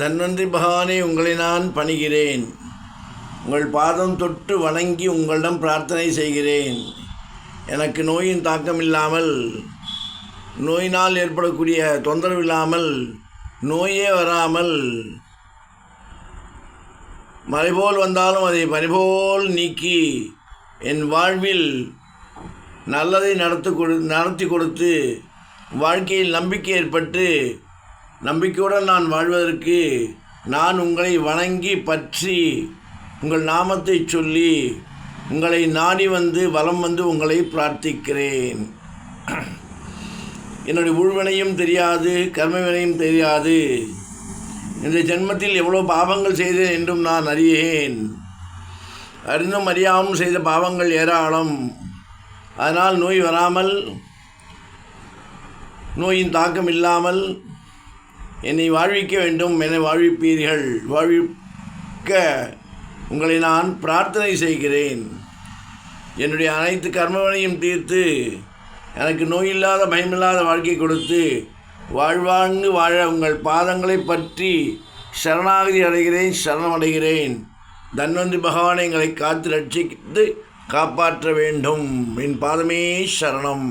தன்வந்திரி பகவானே உங்களை நான் பணிகிறேன். உங்கள் பாதம் தொட்டு வணங்கி உங்களிடம் பிரார்த்தனை செய்கிறேன். எனக்கு நோயின் தாக்கம் இல்லாமல் நோயினால் ஏற்படக்கூடிய தொந்தரவு இல்லாமல் நோயே வராமல் மறைபோல் வந்தாலும் அதை மறைபோல் நீக்கி என் வாழ்வில் நல்லதை நடத்து கொடு நடத்தி கொடுத்து வாழ்க்கையில் நம்பிக்கை ஏற்பட்டு நம்பிக்கையுடன் நான் வாழ்வதற்கு நான் உங்களை வணங்கி பற்றி உங்கள் நாமத்தை சொல்லி உங்களை நாடி வந்து வலம் வந்து உங்களை பிரார்த்திக்கிறேன். என்னுடைய உள்வினையும் தெரியாது கர்மவினையும் தெரியாது. இந்த ஜென்மத்தில் எவ்வளோ பாவங்கள் செய்தேன் என்றும் நான் அறியேன். அறிந்தும் அறியாமல் செய்த பாவங்கள் ஏராளம். அதனால் நோய் வராமல் நோயின் தாக்கம் இல்லாமல் என்னை வாழ்விக்க வேண்டும் என்னை வாழ்விப்பீர்கள். வாழ்விக்க உங்களை நான் பிரார்த்தனை செய்கிறேன். என்னுடைய அனைத்து கர்மவனையும் தீர்த்து எனக்கு நோயில்லாத பயமில்லாத வாழ்க்கை கொடுத்து வாழ்வாங்கு வாழ உங்கள் பாதங்களை பற்றி சரணாகதி அடைகிறேன் சரணமடைகிறேன். தன்வந்தி பகவானை எங்களை காத்து ரட்சித்து காப்பாற்ற வேண்டும். என் பாதமே சரணம்.